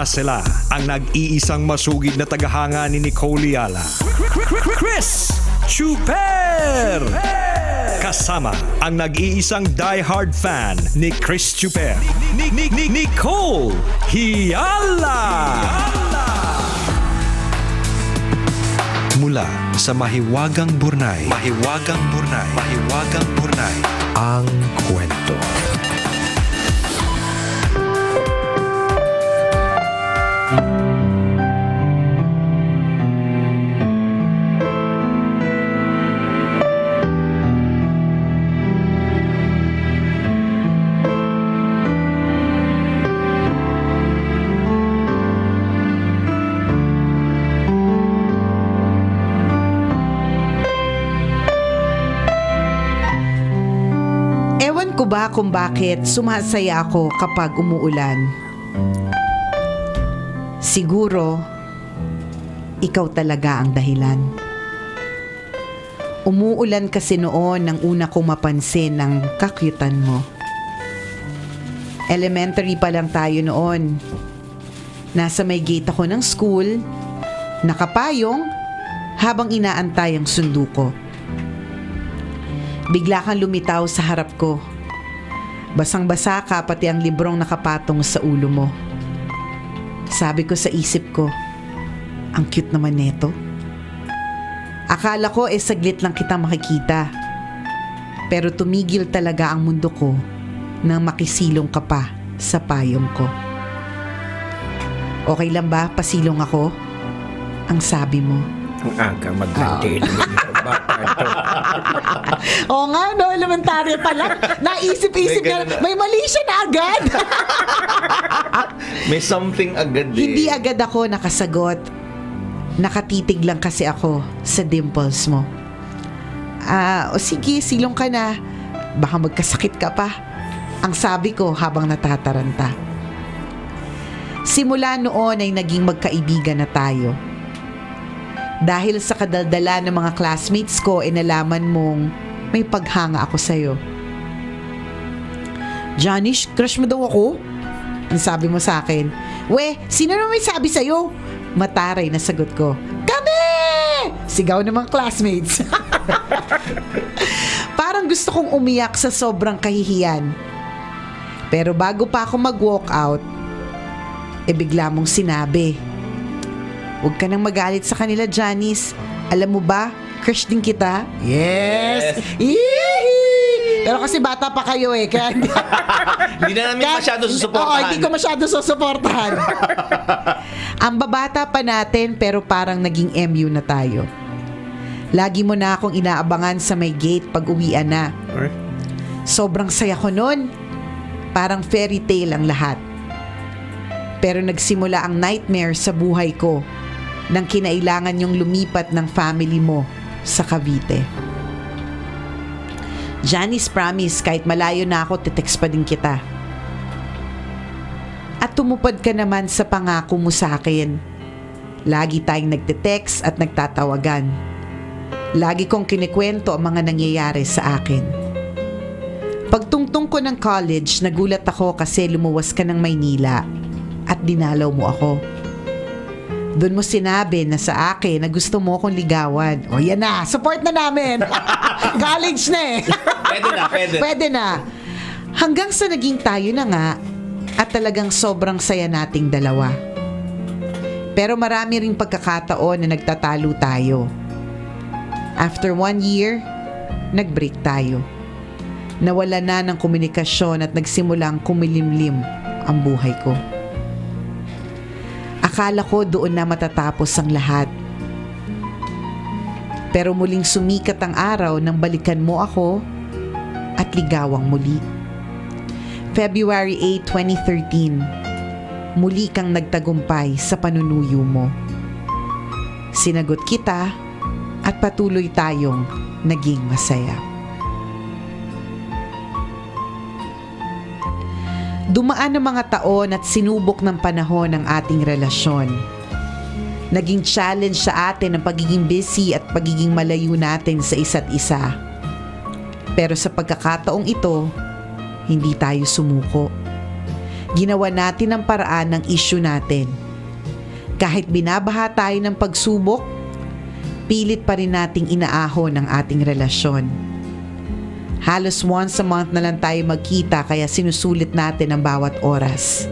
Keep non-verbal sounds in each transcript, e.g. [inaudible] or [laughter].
na sila, ang nag-iisang masugid na tagahanga ni Nicole Yala. Chris Chuper! Kasama ang nag-iisang die-hard fan ni Chris Chuper. Ni, ni, ni, Nicole Hiala! Mula sa Mahiwagang Burnay. Mahiwagang Burnay. Mahiwagang Burnay. Ang kwento. Ba kung bakit sumasaya ako kapag umuulan. Siguro, ikaw talaga ang dahilan. Umuulan kasi noon nang una kong mapansin ng kakyutan mo. Elementary pa lang tayo noon. Nasa may gate ako ng school, nakapayong, habang inaantay ang sundo ko. Bigla kang lumitaw sa harap ko. Basang-basa ka pati ang librong nakapatong sa ulo mo. Sabi ko sa isip ko, ang cute naman neto. Akala ko eh saglit lang kita makikita. Pero tumigil talaga ang mundo ko nang makisilong ka pa sa payong ko. Okay lang ba pasilong ako? Ang sabi mo. Ang aga bata ito. [laughs] Oo nga, no? Elementary pa lang. Naisip-isip May niya, ganun na. may mali siya na agad. [laughs] May something agad eh. Hindi agad ako nakasagot. Nakatitig lang kasi ako sa dimples mo. Ah, o sige, silong ka na. Baka magkasakit ka pa. Ang sabi ko habang natataranta. Simula noon ay naging magkaibigan na tayo. Dahil sa kadaldala ng mga classmates ko, inalaman mong may paghanga ako sa'yo. Janish, crush mo daw ako? Ang sabi mo sa akin, We, sino naman may sabi sa'yo? Mataray na sagot ko, Kami! Sigaw ng mga classmates. [laughs] Parang gusto kong umiyak sa sobrang kahihiyan. Pero bago pa ako mag-walk out, e bigla mong sinabi, Huwag ka nang magalit sa kanila, Janice. Alam mo ba, crush din kita. Yes! Yee! Pero kasi bata pa kayo eh, kaya hindi, [laughs] Hindi na namin Kahit- masyado Oo, susuportahan. hindi ko masyado susuportahan. [laughs] Ang babata pa natin pero parang naging MU na tayo. Lagi mo na akong inaabangan sa may gate pag uwian na. Sobrang saya ko noon. Parang fairy tale ang lahat. Pero nagsimula ang nightmare sa buhay ko nang kinailangan yung lumipat ng family mo sa Cavite. Janice promise kahit malayo na ako, titext pa din kita. At tumupad ka naman sa pangako mo sa akin. Lagi tayong nagte-text at nagtatawagan. Lagi kong kinikwento ang mga nangyayari sa akin. Pagtungtong ko ng college, nagulat ako kasi lumuwas ka ng Maynila at dinalaw mo ako. Doon mo sinabi na sa akin na gusto mo akong ligawan. O yan na, support na namin. [laughs] college na eh. Pwede na, pwede. Pwede na. Hanggang sa naging tayo na nga at talagang sobrang saya nating dalawa. Pero marami ring pagkakataon na nagtatalo tayo. After one year, nag-break tayo. Nawala na ng komunikasyon at nagsimulang kumilimlim ang buhay ko. Akala ko doon na matatapos ang lahat. Pero muling sumikat ang araw nang balikan mo ako at ligawang muli. February 8, 2013, muli kang nagtagumpay sa panunuyo mo. Sinagot kita at patuloy tayong naging masaya. Dumaan ang mga taon at sinubok ng panahon ang ating relasyon. Naging challenge sa atin ang pagiging busy at pagiging malayo natin sa isa't isa. Pero sa pagkakataong ito, hindi tayo sumuko. Ginawa natin ang paraan ng issue natin. Kahit binabaha tayo ng pagsubok, pilit pa rin nating inaahon ang ating relasyon. Halos once a month na lang tayo magkita kaya sinusulit natin ang bawat oras.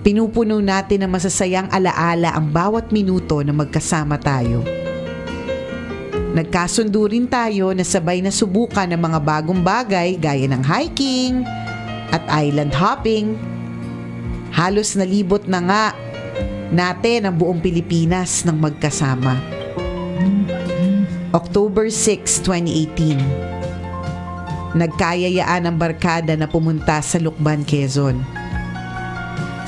Pinupuno natin ng masasayang alaala ang bawat minuto na magkasama tayo. Nagkasundo rin tayo na sabay na subukan ng mga bagong bagay gaya ng hiking at island hopping. Halos nalibot na nga natin ang buong Pilipinas ng magkasama. October 6, 2018 Nagkayayaan ang barkada na pumunta sa Lukban, Quezon.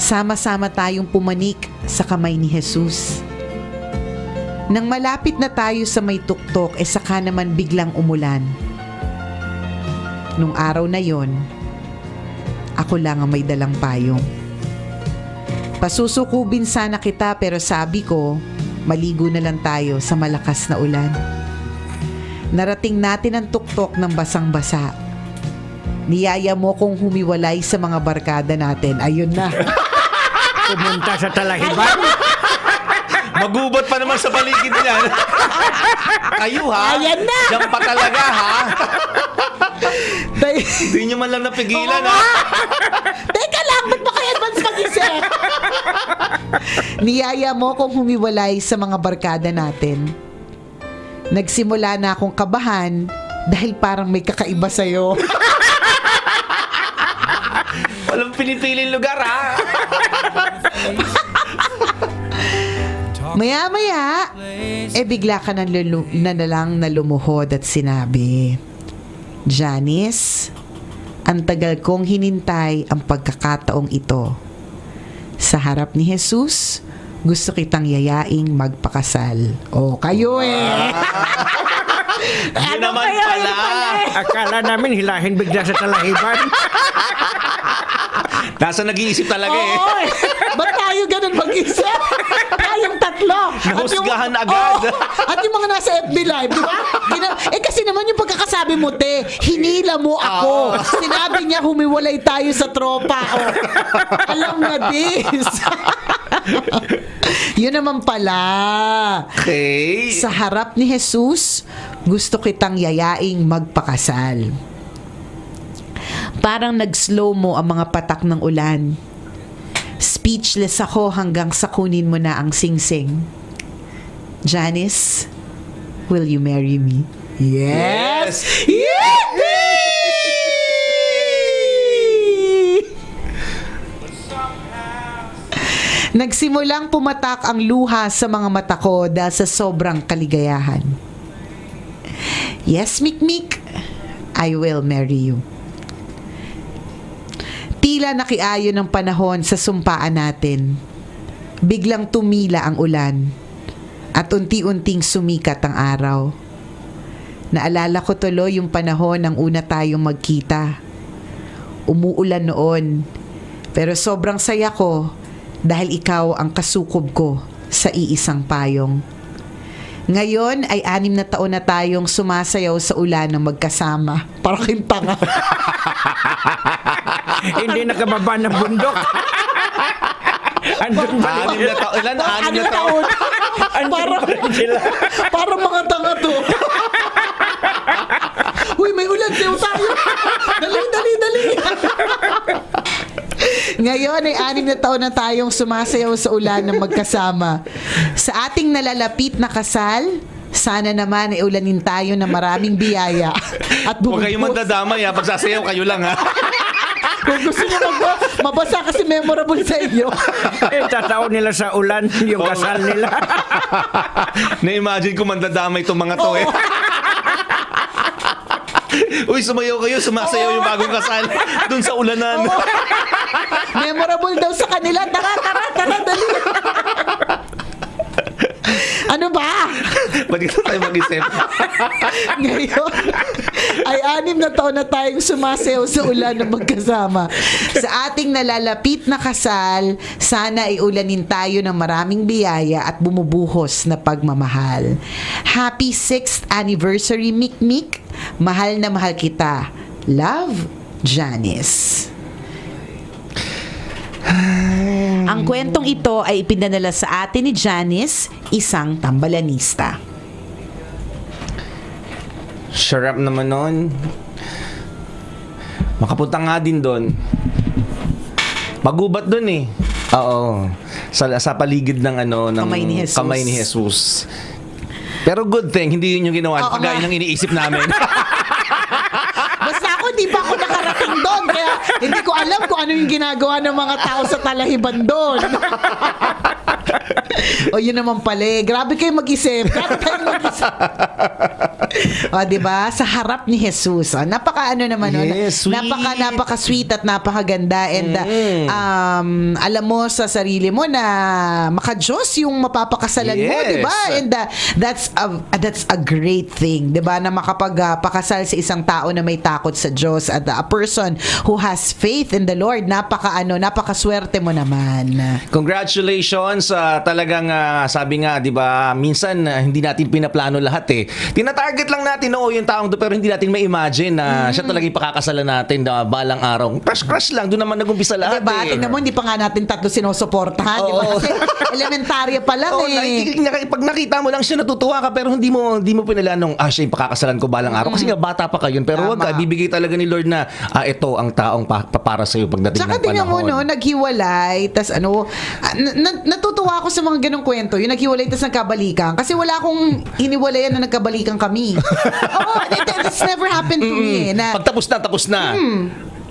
Sama-sama tayong pumanik sa kamay ni Jesus. Nang malapit na tayo sa may tuktok, eh saka naman biglang umulan. Nung araw na yon, ako lang ang may dalang payong. Pasusukubin sana kita pero sabi ko, maligo na lang tayo sa malakas na ulan. Narating natin ang tuktok ng basang-basa. Niyaya mo kong humiwalay sa mga barkada natin. Ayun na. [laughs] Pumunta sa talahiban. Magubot pa naman sa paligid niyan. [laughs] Kayo ha? Ayan na! Diyan pa talaga ha? Hindi nyo man lang napigilan ha? Teka lang, ba't ba kayo advance mag-isip? Niyaya mo kong humiwalay sa mga barkada natin. Nagsimula na akong kabahan dahil parang may kakaiba sa'yo. [laughs] Walang pinipiling lugar ha? Maya-maya, eh bigla ka na, lulu- na nalang na lumuhod at sinabi, Janice, ang tagal kong hinintay ang pagkakataong ito. Sa harap ni Jesus, gusto kitang yayaing magpakasal. O, kayo eh! [laughs] Yun naman pala. Akala namin hilahin bigla sa talahiban. [laughs] Nasa nag-iisip talaga eh. Oo eh! Ba't tayo ganun mag-isip? Tayong tatlo. Nahusgahan At yung- agad. Oo. at yung mga nasa FB Live, di ba? Eh kasi naman yung pagkakasabi mo, te, hinila mo ako. Sinabi niya humiwalay tayo sa tropa. Oh. Alam na this. [laughs] Yun naman pala. Okay. Sa harap ni Jesus, gusto kitang yayaing magpakasal. Parang nag-slow mo ang mga patak ng ulan. Speechless ako hanggang sa kunin mo na ang singsing. Janice, will you marry me? Yes! Yippee! Nagsimulang pumatak ang luha sa mga mata ko dahil sa sobrang kaligayahan. Yes, Mikmik, I will marry you. Tila nakiayo ng panahon sa sumpaan natin. Biglang tumila ang ulan at unti-unting sumikat ang araw. Naalala ko tuloy yung panahon ng una tayong magkita. Umuulan noon, pero sobrang saya ko dahil ikaw ang kasukob ko sa iisang payong. Ngayon ay anim na taon na tayong sumasayaw sa ulan ng magkasama. Para kayong tanga. [laughs] Hindi nakababa ng bundok. [laughs] Andun pa Anim na taon. Ilan? Anim na taon. para, para mga tanga to. [laughs] Uy, may ulan sayo tayo. Dali, dali, dali. Ngayon ay anim na taon na tayong sumasayaw sa ulan ng magkasama. Sa ating nalalapit na kasal, sana naman ay ulanin tayo ng maraming biyaya. At Huwag kayong magdadamay ha. Pagsasayaw kayo lang ha. Kung gusto nyo mag- mabasa kasi memorable sa inyo. Eh, tataon nila sa ulan yung kasal nila. [laughs] Na-imagine ko mandadamay itong mga to eh. Uy, sumayaw kayo. Sumasayaw yung bagong kasal. Doon sa ulanan. Memorable daw sa kanila. Tara, tara, tara, dali. ano ba? Ba't dito tayo mag-isip? Ngayon, ay anim na taon na tayong sumasayaw sa ulan ng magkasama. Sa ating nalalapit na kasal, sana ay ulanin tayo ng maraming biyaya at bumubuhos na pagmamahal. Happy 6th anniversary, Mikmik. Mahal na mahal kita. Love, Janice. Ang kwentong ito ay ipinadala sa atin ni Janice, isang tambalanista. Sarap naman nun. Makapunta nga din doon. Magubat doon eh. Oo. Sa, sa paligid ng ano ng Kamay ni Jesus. kamay ni Jesus. Pero good thing, hindi yun yung ginawa. Oo Kagaya nga. ng iniisip namin. [laughs] Basta ako, di pa ako nakarating doon. Kaya hindi ko alam kung ano yung ginagawa ng mga tao sa talahiban doon. [laughs] o yun naman pala eh. Grabe kayo mag-isip. Grabe kayo mag-isip. o, di ba? Sa harap ni Jesus. O, napaka ano naman. no? Yes, sweet. Napaka, napaka sweet at napakaganda. And uh, Mm. um, alam mo sa sarili mo na maka-Diyos yung mapapakasalan mo, Yes. di ba? And uh, that's a, that's a great thing, 'di ba? Na makapagpakasal sa isang tao na may takot sa Diyos at uh, a person who has faith in the Lord. Napaka ano, napakaswerte mo naman. Congratulations talagang ah, sabi nga 'di ba minsan ah, hindi natin pinaplano lahat eh. Tina-target lang natin oo yung taong to pero hindi natin ma-imagine na Mm. siya talaga yung pakakasalan natin na balang araw. Crush crush lang doon naman nagumpisa lahat Diba? eh. Tingnan mo, hindi pa nga natin tatlo sinusuportahan, di ba? Kasi elementarya pa lang Oo, eh. naki- pag nakita mo lang siya natutuwa ka pero hindi mo hindi mo pinalanong ah siya yung pakakasalan ko balang araw kasi nga bata pa kayo pero wag Mm. Ka bibigay talaga ni Lord na ah ito ang taong pa, pa- para sa iyo pagdating Tsaka ng tingnan mo, panahon. no, naghiwalay, tas ano, ah, na- na- natutuwa ako sa mga ganong kwento, yung naghiwalay tas nagkabalikan. Kasi wala akong hiniwalayan na nagkabalikan kami. [laughs] Oo, that- that's never happened to me. eh, Na, Pag tapos na, tapos na.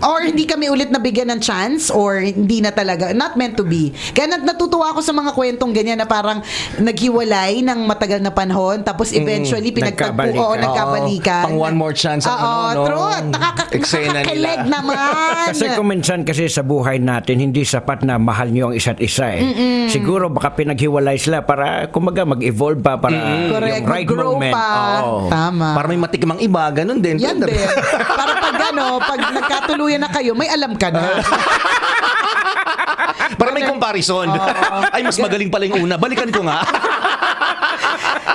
Or hindi kami ulit nabigyan ng chance or hindi na talaga not meant to be kaya nat- natutuwa ako sa mga kwentong ganyan na parang naghiwalay ng matagal na panahon tapos eventually pinagtagpo Nagkabalikan. oo nagkabalikan pang one more chance oo ano, no? true at nakaka- nakakakilig naman Kasi kung minsan kasi sa buhay natin, hindi sapat na mahal nyo ang isa't isa eh. Siguro baka pinaghiwalay sila para kumaga mag-evolve pa para Correct, yung right mag-grow moment. pa. Oo. Tama. Para may matikimang iba, ganun din. Yan din. Para pag ano, pag nagkatuluyan na kayo, may alam ka na. [laughs] Para may comparison. Ay, mas magaling pala yung una. Balikan ko nga. [laughs]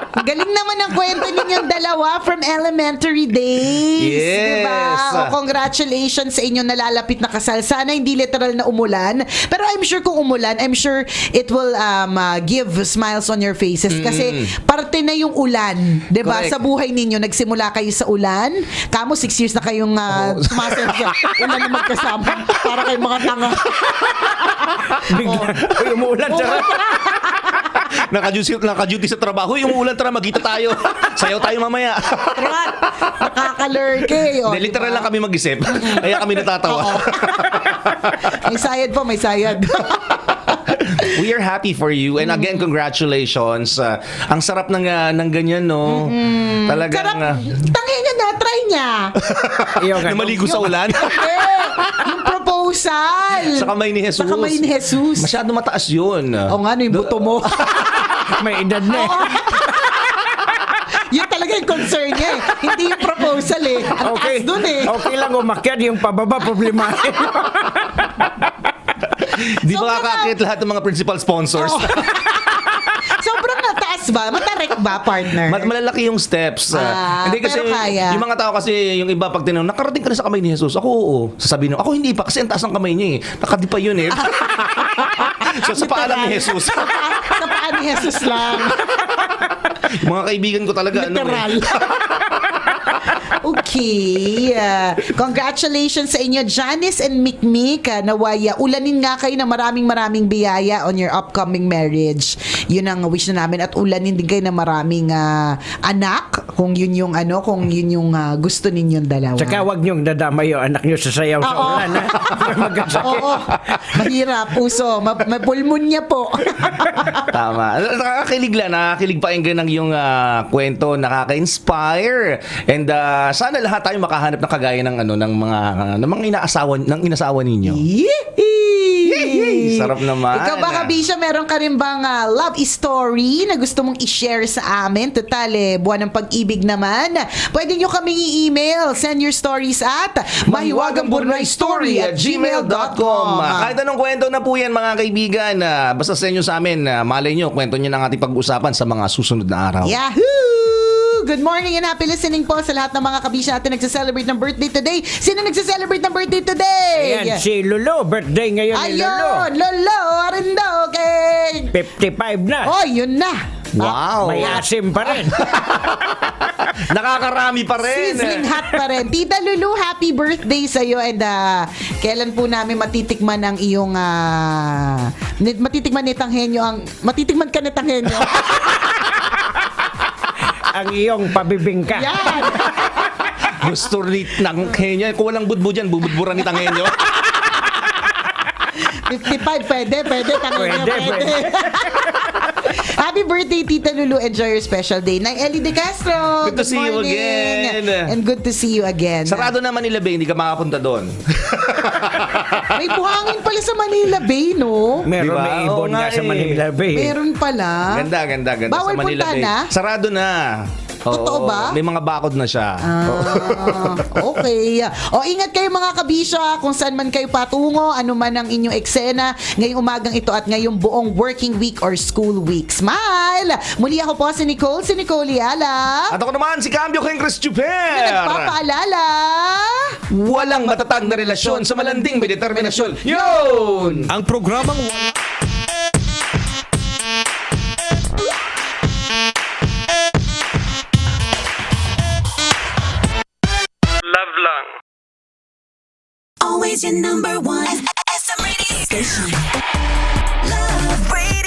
Galing naman ang kwento ninyong dalawa from elementary days. Yes. Diba? O, congratulations sa inyong nalalapit na kasal. Sana hindi literal na umulan. Pero I'm sure kung umulan, I'm sure it will um, uh, give smiles on your faces. Kasi parte na yung ulan. Diba? Correct. Sa buhay ninyo, nagsimula kayo sa ulan. Kamo, six years na kayong uh, sa ulan na magkasama. Para kayong mga tanga. [laughs] Bigla, uy, umuulan siya. [laughs] Naka-duty, naka-duty sa trabaho. Yung ulan, tara, magkita tayo. Sayaw tayo mamaya. Trot! Nakakalurke. O, Hindi, literal diba? lang kami mag-isip. Kaya kami natatawa. may sayad po, may sayad. [laughs] We are happy for you. And again, congratulations. Uh, ang sarap ng, uh, ng ganyan, no? Talagang... Sarap. uh, Tangin niya na, try niya. [laughs] Na maligo sa ulan. Eh, yung proposal. sa kamay ni Jesus. Sa kamay ni Jesus. Masyado mataas yun. O nga, ano yung buto mo? [laughs] may edad na eh. [laughs] yun talaga yung concern niya eh. Hindi yung proposal eh. Ang Okay. taas dun eh. Okay lang umakyat yung pababa problema. [laughs] Di So, ba kakakit lahat ng mga principal sponsors? Oo. [laughs] Sobrang nataas ba? Matarek ba, partner? Mat malalaki yung steps. ah. Ah, hindi kasi pero kaya. yung mga tao kasi yung iba pag tinanong, nakarating ka na sa kamay ni Jesus. Ako oo. Sasabihin nyo, ako hindi pa kasi ang taas ng kamay niya eh. Nakadi pa yun eh. so sa paalam ni Jesus. Ni Jesus lang. mga kaibigan ko talaga ano Literal. eh. [laughs] okay. Ah, congratulations sa inyo, Janice and Mikmik. Uh, nawaya, ulanin nga kayo ng maraming maraming biyaya on your upcoming marriage. Yun ang wish na namin. At ulanin din kayo ng maraming ah, anak. Kung yun yung ano, kung yun yung ah, gusto ninyong dalawa. Tsaka wag niyong dadamay yung anak niyo sa sayaw sa ulan. [laughs] Oo. Mahirap, puso. Ma- may pulmonya po. [laughs] Tama. Nakakakilig lang, nakakakilig pakinggan ng yung ah, kwento, nakaka-inspire. And ah, sana lahat tayo makahanap ng kagaya ng ano ng mga ng mga inaasawa ng inasawa ninyo. Yee! Sarap naman. Ikaw ba, Kabisha, meron ka rin bang ah, love story na gusto mong i-share sa amin? Total, eh, buwan ng pag-ibig naman. Pwede nyo kaming i-email. Send your stories at mahiwagangburnaystory at gmail.com. Kahit anong kwento na po yan mga kaibigan, ah, basta sa inyo sa amin, ah, malay nyo, kwento nyo ng ating pag-usapan sa mga susunod na araw. Yahoo! Good morning and happy listening po sa lahat ng mga kabisya natin nagsa-celebrate ng birthday today. Sino nagsa-celebrate ng birthday today? Ayan, si Lolo, birthday ngayon ni Lolo. Ayun, Lolo, Arindo, okay. 55 na. Oh, yun na. Wow. May asim pa rin. [laughs] Nakakarami pa rin. Sizzling hot pa rin. Tita Lulu, happy birthday sa'yo and ah, kailan po namin matitikman ang iyong ni- matitikman ni Tanghenyo ang matitikman ka ni Tanghenyo. [laughs] ang iyong pabibingka. Yan. [laughs] Gusto rin ng Kenya. Kung walang budbo dyan, bubudburan ni Tangenyo. 55, pwede, pwede, Tanghenyo, Pwede, pwede. [laughs] Happy birthday, Tita Lulu. Enjoy your special day. Nay Ellie De Castro. Good to see you morning. again. And good to see you again. Sarado na Manila Bay, hindi ka makapunta doon. [laughs] May buhangin pala sa Manila Bay, no? Meron Diba? na ibon nga nga sa eh. Manila Bay. Meron pala. Ganda, ganda, ganda Bawal sa Manila punta Bay. na? Sarado na. Oo, Totoo ba? May mga bakod na siya. Ah, okay. O ingat kayo mga kabisya kung saan man kayo patungo, ano man ang inyong eksena ngayong umagang ito at ngayong buong working week or school week. Smile! Muli ako po si Nicole, si Nicole Yala. At ako naman, si Cambio King Chris na Chuper. nagpapaalala. Walang matatag na relasyon sa malanding may determinasyon. Yun! Ang programang Always your number one. SM radio station. Love radio.